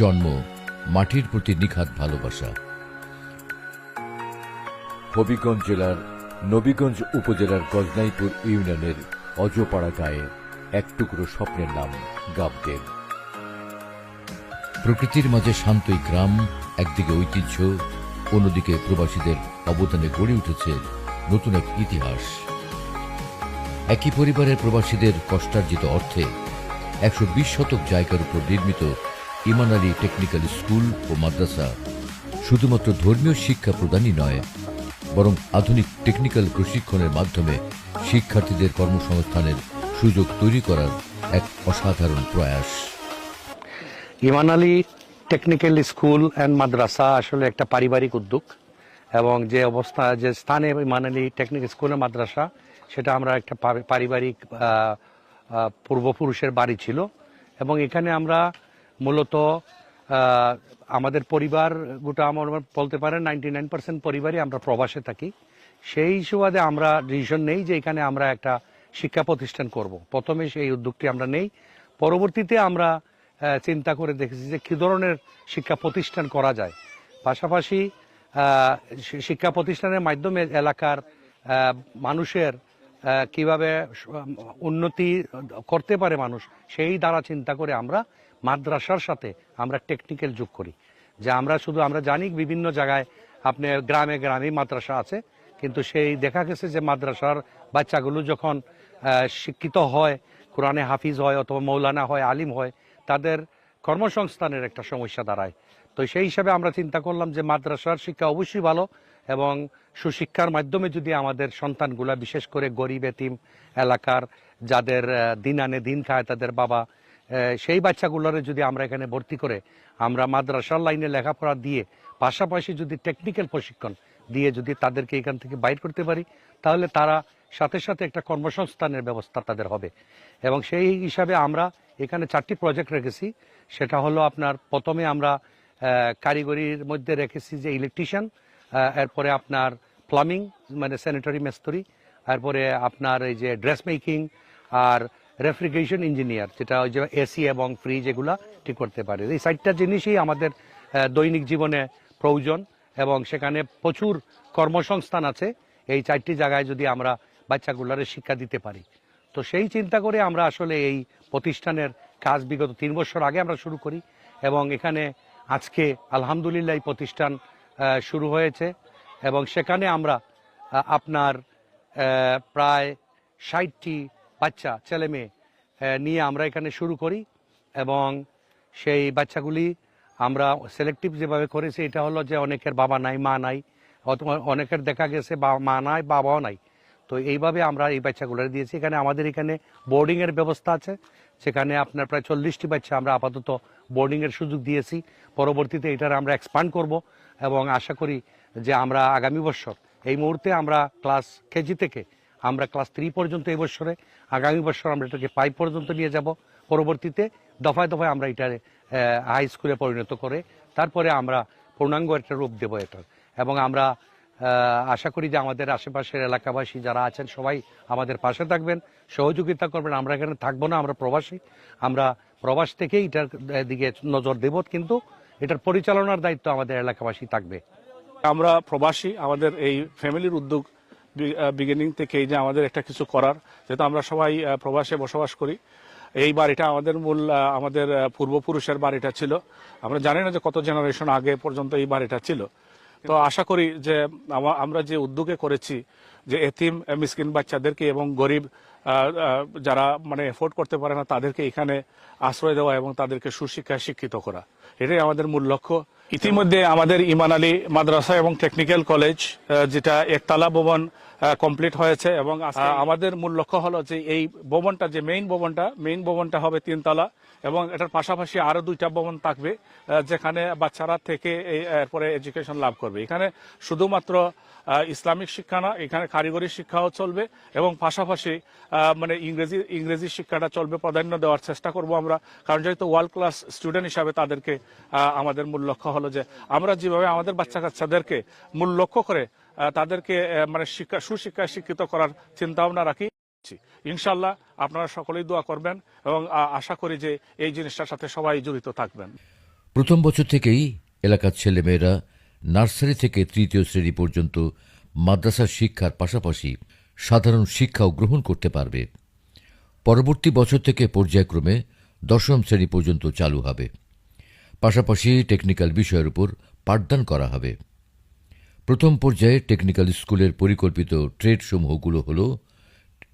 জন্ম, মাটির প্রতি নিখাত ভালোবাসা। হবিগঞ্জ জেলার নবীগঞ্জ উপজেলার গজনাইপুর ইউনিয়নের অজপাড়া গায়ে এক টুকরো স্বপ্নের নাম গাবদেব প্রকৃতির মাঝে শান্ত এই গ্রাম, একদিকে ঐতিহ্য, অন্যদিকে প্রবাসীদের অবদানে গড়ে উঠেছে নতুন এক ইতিহাস। একই পরিবারের প্রবাসীদের কষ্টার্জিত অর্থে একশো বিশ শতক জায়গার উপর নির্মিত ইমান আলী টেকনিক্যাল স্কুল ও মাদ্রাসা শুধুমাত্র ধর্মীয় শিক্ষা প্রদানই নয়, বরং আধুনিক টেকনিক্যাল প্রশিক্ষণের মাধ্যমে শিক্ষার্থীদের কর্মসংস্থানের সুযোগ তৈরি করার এক অসাধারণ প্রয়াস। Iman Ali technical school and মাদ্রাসা আসলে একটা পারিবারিক উদ্যোগ এবং যে অবস্থা, যে স্থানে ইমান আলী টেকনিক্যাল স্কুল মাদ্রাসা, সেটা আমরা একটা পারিবারিক পূর্বপুরুষের বাড়ি ছিল এবং এখানে আমরা মূলত আমাদের পরিবার গোটা আমার বলতে পারেন নাইনটি নাইন পার্সেন্ট পরিবারই আমরা প্রবাসে থাকি। সেই সুবাদে আমরা ডিসিশন নেই যে এখানে আমরা একটা শিক্ষা প্রতিষ্ঠান করব। প্রথমে সেই উদ্যোগটি আমরা নেই। পরবর্তীতে আমরা চিন্তা করে দেখেছি যে কী ধরনের শিক্ষা প্রতিষ্ঠান করা যায়। পাশাপাশি শিক্ষা প্রতিষ্ঠানের মাধ্যমে এলাকার মানুষের কীভাবে উন্নতি করতে পারে মানুষ, সেই দ্বারা চিন্তা করে আমরা মাদ্রাসার সাথে আমরা টেকনিক্যাল যোগ করি। যে আমরা শুধু, আমরা জানি বিভিন্ন জায়গায় আপনি গ্রামে গ্রামে মাদ্রাসা আছে, কিন্তু সেই দেখা গেছে যে মাদ্রাসার বাচ্চাগুলো যখন শিক্ষিত হয়, কোরআনে হাফিজ হয় অথবা মৌলানা হয়, আলিম হয়, তাদের কর্মসংস্থানের একটা সমস্যা দাঁড়ায়। তো সেই হিসাবে আমরা চিন্তা করলাম যে মাদ্রাসার শিক্ষা অবশ্যই ভালো এবং সুশিক্ষার মাধ্যমে যদি আমাদের সন্তানগুলা বিশেষ করে গরিব এতিম এলাকার যাদের দিন আনে দিন খায় তাদের বাবা সেই বাচ্চাগুলোরে যদি আমরা এখানে ভর্তি করে আমরা মাদ্রাসার লাইনে লেখাপড়া দিয়ে, পাশাপাশি যদি টেকনিক্যাল প্রশিক্ষণ দিয়ে যদি তাদেরকে এখান থেকে বাইর করতে পারি, তাহলে তারা সাথে সাথে একটা কর্মসংস্থানের ব্যবস্থা তাদের হবে। এবং সেই হিসাবে আমরা এখানে চারটি প্রজেক্ট রেখেছি। সেটা হলো আপনার প্রথমে আমরা কারিগরির মধ্যে রেখেছি যে ইলেকট্রিশিয়ান এরপরে আপনার প্লাম্বিং মানে স্যানিটারি মেস্তরি এরপরে আপনার এই যে ড্রেস মেকিং আর রেফ্রিজারেশন ইঞ্জিনিয়ার, যেটা ওই যে এসি এবং ফ্রিজ এগুলা ঠিক করতে পারে। এই চারটা জিনিসই আমাদের দৈনিক জীবনে প্রয়োজন এবং সেখানে প্রচুর কর্মসংস্থান আছে। এই চারটি জায়গায় যদি আমরা বাচ্চাগুলোরে শিক্ষা দিতে পারি। তো সেই চিন্তা করে আমরা আসলে এই প্রতিষ্ঠানের কাজ বিগত তিন বছর আগে আমরা শুরু করি এবং এখানে আজকে আলহামদুলিল্লাহ এই প্রতিষ্ঠান শুরু হয়েছে এবং সেখানে আমরা আপনার প্রায় ষাটটি বাচ্চা, ছেলে মেয়ে নিয়ে আমরা এখানে শুরু করি এবং সেই বাচ্চাগুলি আমরা সিলেক্টিভ যেভাবে করেছি, এটা হলো যে অনেকের বাবা নাই, মা নাই অনেকের দেখা গেছে বা- মা নাই, বাবাও নাই। তো এইভাবে আমরা এই বাচ্চাগুলো দিয়েছি। এখানে আমাদের এখানে বোর্ডিংয়ের ব্যবস্থা আছে। সেখানে আপনার প্রায় চল্লিশটি বাচ্চা আমরা আপাতত বোর্ডিংয়ের সুযোগ দিয়েছি। পরবর্তীতে এটার আমরা এক্সপান্ড করব এবং আশা করি যে আমরা আগামী বছর এই মুহূর্তে আমরা ক্লাস কেজি থেকে আমরা ক্লাস থ্রি পর্যন্ত এই বছরে, আগামী বছর আমরা এটাকে ফাইভ পর্যন্ত নিয়ে যাব। পরবর্তীতে দফায় দফায় আমরা এটা হাই স্কুলে পরিণত করে তারপরে আমরা পূর্ণাঙ্গ একটা রূপ দেবো এটার। এবং আমরা আশা করি যে আমাদের আশেপাশের এলাকাবাসী যারা আছেন সবাই আমাদের পাশে থাকবেন, সহযোগিতা করবেন। আমরা এখানে থাকব না, আমরা প্রবাসী। আমরা প্রবাস থেকেই এটার দিকে নজর দেব, কিন্তু এটার পরিচালনার দায়িত্ব আমাদের এলাকাবাসী থাকবে। আমরা প্রবাসী, আমাদের এই ফ্যামিলির উদ্যোগ বিগিনিং থেকেই যে আমাদের একটা কিছু করার, যেহেতু আমরা সবাই প্রবাসে বসবাস করি এই বাড়িটা আমাদের মূল আমাদের পূর্বপুরুষের বাড়িটা ছিল। আমরা জানি না যে কত জেনারেশন আগে পর্যন্ত এই বাড়িটা ছিল। তো আশা করি যে আমরা যে উদ্যোগে করেছি যে এতিম মিসকিন বাচ্চাদেরকে এবং গরিব যারা মানে এফোর্ড করতে পারে না, তাদেরকে এখানে আশ্রয় দেওয়া এবং তাদেরকে সুশিক্ষায় শিক্ষিত করা। এটাই আমাদের মূল লক্ষ্য। ইতিমধ্যে আমাদের ইমান আলী মাদ্রাসা এবং টেকনিক্যাল কলেজ যেটা একতলা ভবন কমপ্লিট হয়েছে এবং আমাদের মূল লক্ষ্য হলো যে এই ভবনটা যে মেইন ভবনটা মেইন ভবনটা হবে তিনতলা এবং এটার পাশাপাশি আরও দুইটা ভবন থাকবে যেখানে বাচ্চারা থেকে এরপরে এডুকেশন লাভ করবে। এখানে শুধুমাত্র ইসলামিক শিক্ষা না এখানে কারিগরি শিক্ষাও চলবে এবং পাশাপাশি মানে ইংরেজি ইংরেজি শিক্ষাটা চলবে প্রাধান্য দেওয়ার চেষ্টা করব আমরা। কারণ যেহেতু ওয়ার্ল্ড ক্লাস স্টুডেন্ট হিসাবে তাদেরকে আমাদের মূল লক্ষ্য হলো যে আমরা যেভাবে আমাদের বাচ্চা কাচ্চাদেরকে মূল লক্ষ্য করে তাদেরকে মানে শিক্ষা, সুশিক্ষায় শিক্ষিত করার চিন্তা ভাবনা রাখি। ইনশাল্লাহ আপনারা সকলেই দোয়া করবেন এবং আশা করি যে এই জিনিসটার সাথে সবাই জড়িত থাকবেন। প্রথম বছর থেকেই এলাকার ছেলেমেয়েরা নার্সারি থেকে তৃতীয় শ্রেণি পর্যন্ত মাদ্রাসার শিক্ষার পাশাপাশি সাধারণ শিক্ষাও গ্রহণ করতে পারবে। পরবর্তী বছর থেকে পর্যায়ক্রমে দশম শ্রেণি পর্যন্ত চালু হবে। পাশাপাশি টেকনিক্যাল বিষয়ের উপর পাঠদান করা হবে। প্রথম পর্যায়ে টেকনিক্যাল স্কুলের পরিকল্পিত ট্রেডসমূহগুলো হল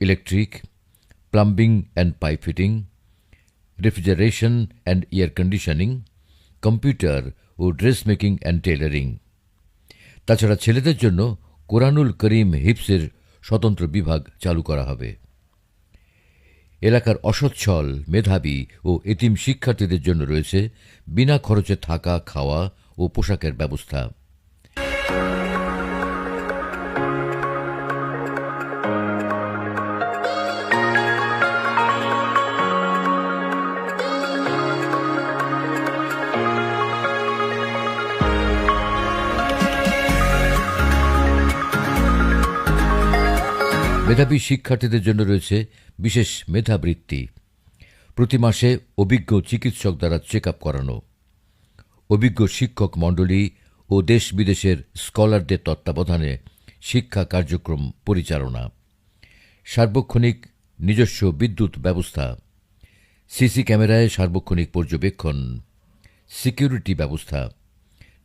electric plumbing and pipe fitting refrigeration and air conditioning computer O dress making and tailoring তাছাড়া ছেলেদের জন্য কোরআনুল করিম হিপসের স্বতন্ত্র বিভাগ চালু করা হবে। এলাকার অসচ্ছল মেধাবী ও এতিম শিক্ষার্থীদের জন্য রয়েছে বিনা খরচে থাকা খাওয়া ও পোশাকের ব্যবস্থা। মেধাবী শিক্ষার্থীদের জন্য রয়েছে বিশেষ মেধাবৃত্তি। প্রতি মাসে অভিজ্ঞ চিকিৎসক দ্বারা চেক আপ করানো। অভিজ্ঞ শিক্ষক মণ্ডলী ও দেশ বিদেশের স্কলারদের তত্ত্বাবধানে শিক্ষা কার্যক্রম পরিচালনা। সার্বক্ষণিক নিজস্ব বিদ্যুৎ ব্যবস্থা। সিসি ক্যামেরায় সার্বক্ষণিক পর্যবেক্ষণ। সিকিউরিটি ব্যবস্থা।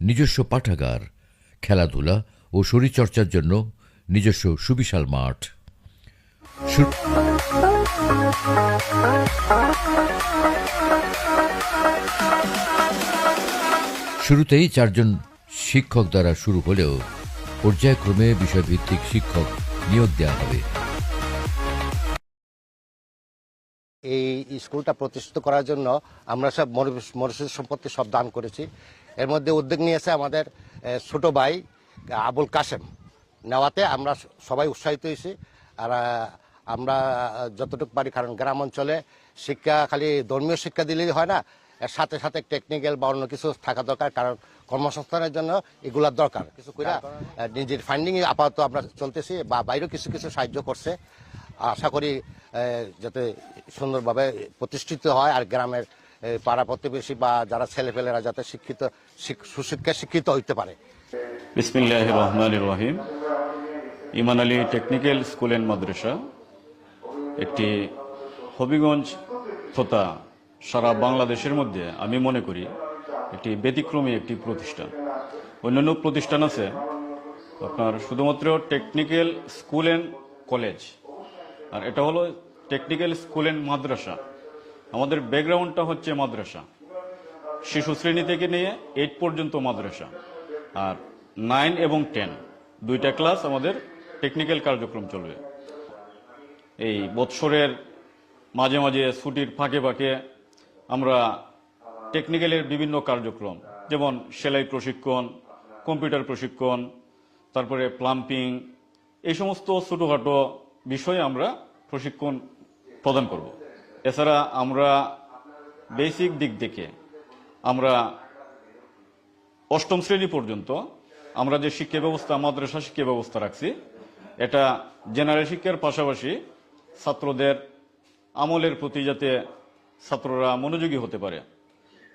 নিজস্ব পাঠাগার, খেলাধুলা ও শরীরচর্চার জন্য নিজস্ব সুবিশাল মাঠ। শুরুতেই চারজন শিক্ষক দ্বারা শুরু হলেও পর্যায়ক্রমে বিষয়ভিত্তিক শিক্ষক নিয়োগ দেওয়া হবে। এই স্কুলটা প্রতিষ্ঠিত করার জন্য আমরা সব মনুষ্য সম্পত্তি সব দান করেছি। এর মধ্যে উদ্যোগ নিয়েছে আমাদের ছোট ভাই আবুল কাসেম নেওয়াতে আমরা সবাই উৎসাহিত হয়েছি। আর আমরা যতটুকু পারি কারণ গ্রাম অঞ্চলে শিক্ষা খালি ধর্মীয় শিক্ষা দিলেই হয় না এর সাথে সাথে টেকনিক্যাল বা অন্য কিছু থাকা দরকার কারণ কর্মসংস্থানের জন্য এগুলার দরকার। কিছু করে নিজের ফান্ডিং আপাতত আমরা চলতেছি বা বাইরেও কিছু কিছু সাহায্য করছে। আশা করি যাতে সুন্দরভাবে প্রতিষ্ঠিত হয় আর গ্রামের পাড়া প্রতিবেশী বা যারা ছেলেপেলেরা যাতে শিক্ষিত শিক- সুশিক্ষায় শিক্ষিত হইতে পারে। বিসমিল্লাহ রহমান রহিম। Iman Ali technical school and মাদ্রাসা। একটি হবিগঞ্জ তথা সারা বাংলাদেশের মধ্যে আমি মনে করি একটি ব্যতিক্রমী একটি প্রতিষ্ঠান। অন্যান্য প্রতিষ্ঠান আছে, আপনার শুধুমাত্র টেকনিক্যাল স্কুল অ্যান্ড কলেজ আর এটা হলো টেকনিক্যাল স্কুল অ্যান্ড মাদ্রাসা। আমাদের ব্যাকগ্রাউন্ডটা হচ্ছে মাদ্রাসা। শিশু শ্রেণি থেকে নিয়ে এইট পর্যন্ত মাদ্রাসা। আর নাইন এবং টেন দুইটা ক্লাস আমাদের টেকনিক্যাল কার্যক্রম চলবে। এই বৎসরের মাঝে মাঝে ছুটির ফাঁকে ফাঁকে আমরা টেকনিক্যালের বিভিন্ন কার্যক্রম, যেমন সেলাই প্রশিক্ষণ কম্পিউটার প্রশিক্ষণ, তারপরে প্লাম্পিং এই সমস্ত ছোটোখাটো বিষয়ে আমরা প্রশিক্ষণ প্রদান করব। এছাড়া আমরা বেসিক দিক থেকে আমরা অষ্টম শ্রেণি পর্যন্ত আমরা যে শিক্ষা ব্যবস্থা, মাদ্রাসা শিক্ষা ব্যবস্থা রাখছি, এটা জেনারেল শিক্ষার পাশাপাশি ছাত্রদের আমলের প্রতি যাতে ছাত্ররা মনোযোগী হতে পারে।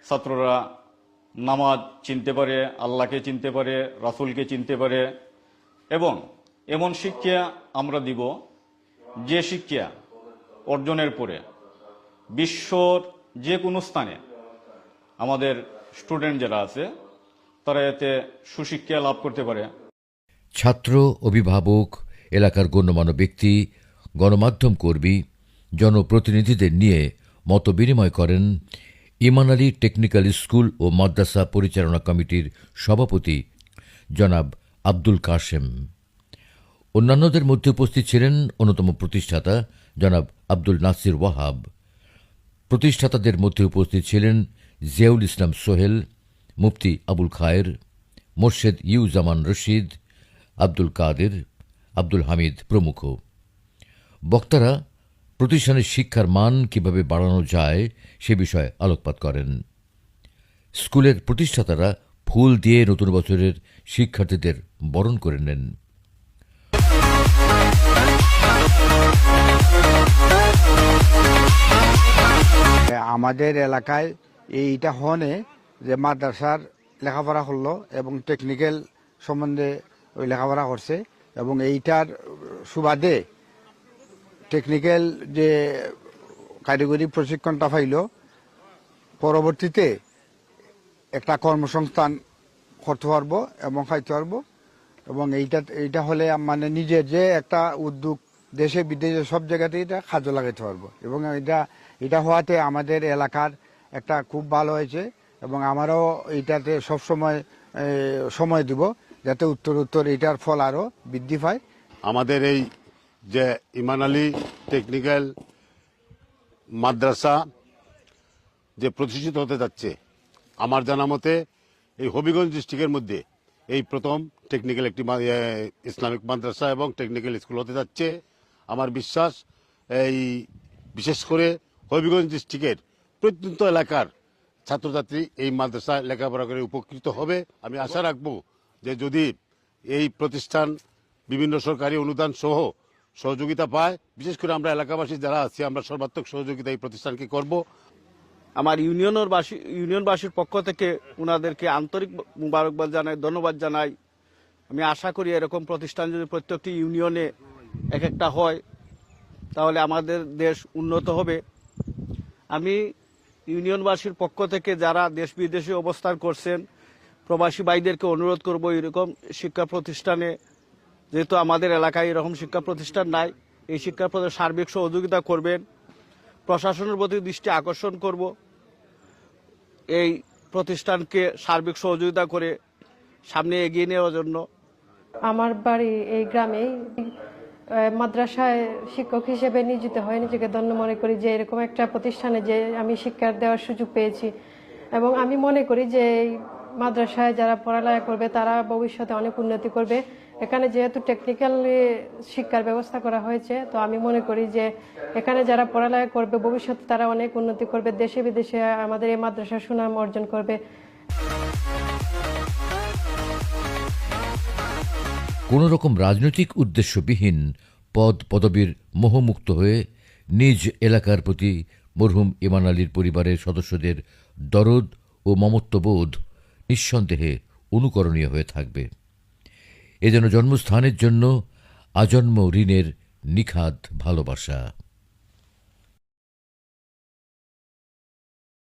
ছাত্ররা নামাজ চিনতে পারে, আল্লাহকে চিনতে পারে, রাসুলকে চিনতে পারে এবং এমন শিক্ষা আমরা দিব যে শিক্ষা অর্জনের পরে বিশ্বর যে কোনো স্থানে আমাদের স্টুডেন্ট যারা আছে, তারা এতে সুশিক্ষা লাভ করতে পারে। ছাত্র, অভিভাবক, এলাকার গণ্যমান্য ব্যক্তি গণমাধ্যম কর্মী, জনপ্রতিনিধিদের নিয়ে মত বিনিময় করেন ইমান আলী টেকনিক্যাল স্কুল ও মাদ্রাসা পরিচালনা কমিটির সভাপতি জনাব আব্দুল কাশেম। অন্যান্যদের মধ্যে উপস্থিত ছিলেন অন্যতম প্রতিষ্ঠাতা জনাব আব্দুল নাসির ওয়াহাব। প্রতিষ্ঠাতাদের মধ্যে উপস্থিত ছিলেন জিয়াউল ইসলাম সোহেল, মুফতি আবুল খায়ের, মোর্শেদ ইউজামান রশিদ, আব্দুল কাদের, আব্দুল হামিদ প্রমুখ। বক্তারা প্রতিষ্ঠানের শিক্ষার মান কীভাবে বাড়ানো যায় সে বিষয়ে আলোকপাত করেন। স্কুলের প্রতিষ্ঠাতারা ফুল দিয়ে নতুন বছরের শিক্ষার্থীদের বরণ করে নেন। আমাদের এলাকায় এইটা হনে যে মাদ্রাসার লেখাপড়া করল এবং টেকনিক্যাল সম্বন্ধে ওই লেখাপড়া করছে এবং এইটার সুবাদে টেকনিক্যাল যে কারিগরি প্রশিক্ষণটা পাইল, পরবর্তীতে একটা কর্মসংস্থান করতে পারব এবং খাইতে পারব। এবং এইটা এইটা হলে মানে নিজের যে একটা উদ্যোগ দেশে, বিদেশে, সব জায়গাতে এটা কাজে লাগাইতে পারব। এবং এটা এটা হওয়াতে আমাদের এলাকার একটা খুব ভালো হয়েছে এবং আমারও এইটাতে সবসময় সময় দিব যাতে উত্তর উত্তর এটার ফল আরও বৃদ্ধি পায়। আমাদের এই যে ইমান আলী টেকনিক্যাল মাদ্রাসা যে প্রতিষ্ঠিত হতে যাচ্ছে, আমার জানা মতে এই হবিগঞ্জ ডিস্ট্রিক্টের মধ্যে এই প্রথম টেকনিক্যাল একটি ইসলামিক মাদ্রাসা এবং টেকনিক্যাল স্কুল হতে যাচ্ছে। আমার বিশ্বাস এই বিশেষ করে হবিগঞ্জ ডিস্ট্রিক্টের প্রত্যন্ত এলাকার ছাত্রছাত্রী এই মাদ্রাসায় লেখাপড়া করে উপকৃত হবে। আমি আশা রাখব যে যদি এই প্রতিষ্ঠান বিভিন্ন সরকারি অনুদান সহ সহযোগিতা পায়। বিশেষ করে আমরা এলাকাবাসী যারা আছি, আমরা সর্বাত্মক সহযোগিতা এই প্রতিষ্ঠানকে করব। আমার ইউনিয়নের বাসী ইউনিয়নবাসীর পক্ষ থেকে ওনাদেরকে আন্তরিক মুবারকবাদ জানাই, ধন্যবাদ জানাই। আমি আশা করি এরকম প্রতিষ্ঠান যদি প্রত্যেকটি ইউনিয়নে এক একটা হয়, তাহলে আমাদের দেশ উন্নত হবে। আমি ইউনিয়নবাসীর পক্ষ থেকে যারা দেশ বিদেশে অবস্থান করছেন, প্রবাসী ভাইদেরকে অনুরোধ করব এরকম শিক্ষা প্রতিষ্ঠানে যেহেতু আমাদের এলাকায় এরকম শিক্ষা প্রতিষ্ঠান নাই, এই শিক্ষা প্রতিষ্ঠান সার্বিক সহযোগিতা করবেন, প্রশাসনের প্রতি দৃষ্টি আকর্ষণ করব, এই প্রতিষ্ঠানকে সার্বিক সহযোগিতা করে সামনে এগিয়ে নেওয়ার জন্য। আমার বাড়ি এই গ্রামেই মাদ্রাসায় শিক্ষক হিসেবে নিয়োজিত হয়ে নিজেকে ধন্য মনে করি যে এরকম একটা প্রতিষ্ঠানে যে আমি শিক্ষা দেওয়ার সুযোগ পেয়েছি। এবং আমি মনে করি যে মাদ্রাসায় যারা পড়ালেখা করবে, তারা ভবিষ্যতে অনেক উন্নতি করবে। এখানে যেহেতু টেকনিক্যাল শিক্ষার ব্যবস্থা করা হয়েছে, তো আমি মনে করি যে এখানে যারা পড়ালেখা করবে, ভবিষ্যতে তারা অনেক উন্নতি করবে, দেশে বিদেশে আমাদের এই মাদ্রাসার সুনাম অর্জন করবে। কোনো রকম রাজনৈতিক উদ্দেশ্যবিহীন পদ পদবীর মোহমুক্ত হয়ে নিজ এলাকার প্রতি মরহুম ইমান আলীর পরিবারের সদস্যদের দরদ ও মমত্ববোধ নিঃসন্দেহে অনুকরণীয় হয়ে থাকবে। এ যেন জন্মস্থানের জন্য আজন্ম ঋণের নিখাদ ভালোবাসা।